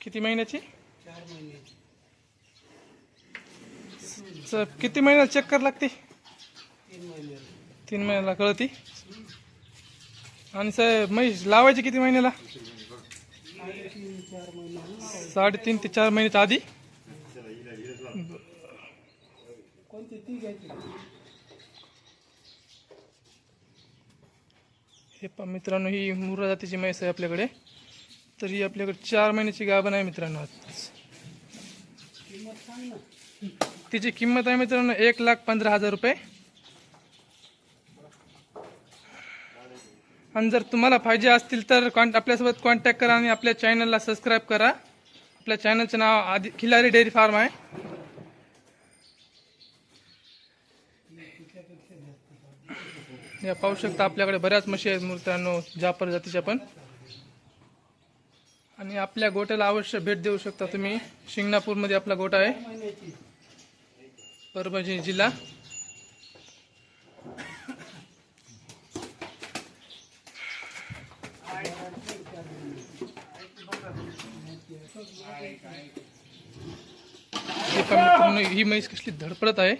किती महिन्याची? चार महिन्याची. साहेब किती महिन्याला चेक करावं लागते? तीन महिन्याला. तीन महिन्याला कळती? आणि साहेब म्हैस लावायची किती महिन्याला? साडेतीन चार महिन्याला साडेतीन ते चार महिन्याच्या आधी? कोणती ती घ्यायची? हे पहा मित्रांनो ही मुर्रा जातीची म्हैस आहे आपल्याकडे. तर ही आपल्याकडे चार महिन्याची गाभण आहे मित्रांनो. तिची किंमत आहे मित्रांनो एक लाख पंधरा हजार रुपये. आणि जर तुम्हाला पाहिजे असतील तर कॉन्ट आपल्यासोबत कॉन्टॅक्ट करा आणि आपल्या चॅनलला सबस्क्राईब करा. आपल्या चॅनलचं नाव आदि खिलारी डेअरी फार्म आहे. या पाहू शकता आपल्याकडे बऱ्याच म्हशी आहेत मित्रांनो जापर जातीच्या पण. आणि आपल्या गोट्याला अवश्य भेट देऊ शकता तुम्ही. शिंगणापूरमध्ये आपला गोटा आहे. परभणी जिल्हा. ही म्हैस कसली धडपडत आहे.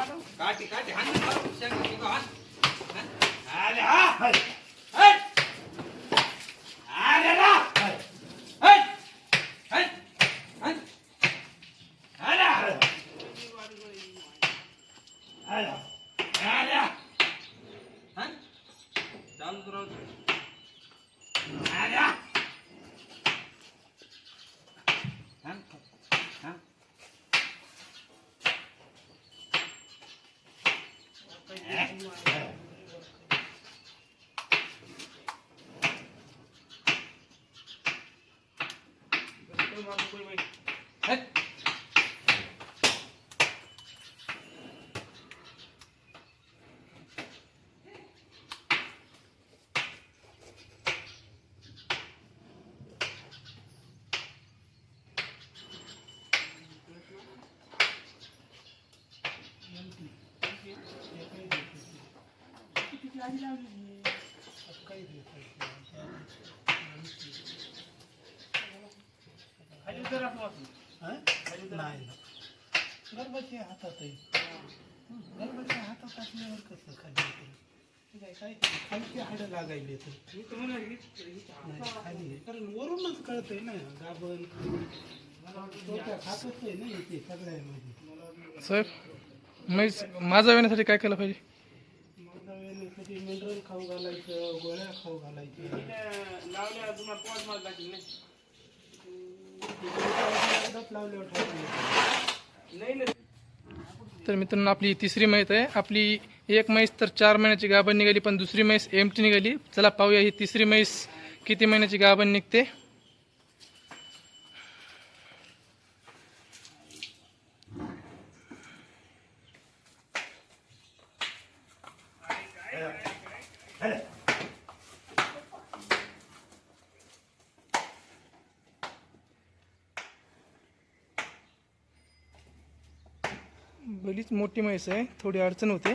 કાટી કાટી હાથ મારો સેંગ દીકો હાથ? હાલે, હા, હાલે. હાલે રા હાલે હાલે હાલે હાલે. હાલે. હાલે, હા. ચાલુ કરો. હાલે हा? नाही. गर्भाच्या हातात आहे. गर्भाच्या हातात असल्यावर कसं खाली काय काय खालची हाडं लागायली तर. नाही, खाली आहे. कारण वरूनच कळतंय ना गाभण. खातच आहे ना इथे सगळ्यामध्ये. साहेब म्हैस माझा येण्यासाठी काय केलं पाहिजे? माझा वेळेसाठी मिनरल खाऊ घालायचं गोळ्या खाऊ घालायच्या. एकदाच लावल्यावर ठाकून तर मित्रांनो आपली तिसरी म्हैस आहे. आपली एक म्हैस तर चार महिन्याची गाभण निघाली पण दुसरी म्हैस एमटी निघाली. चला पाहूया ही तिसरी म्हैस किती महिन्याची गाभण निघते. बरीच मोठी म्हैस आहे. थोडी अडचण होते.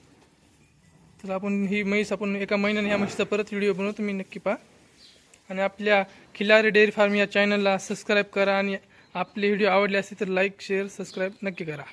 तर आपण ही म्हैस आपण एका महिन्याने ह्या म्हशीचा परत व्हिडिओ बनवू तुम्ही नक्की पहा. आणि आपल्या खिलारी डेअरी फार्म या चॅनलला सबस्क्राईब करा आणि आपले व्हिडिओ आवडले असतील तर लाईक शेअर सबस्क्राईब नक्की करा.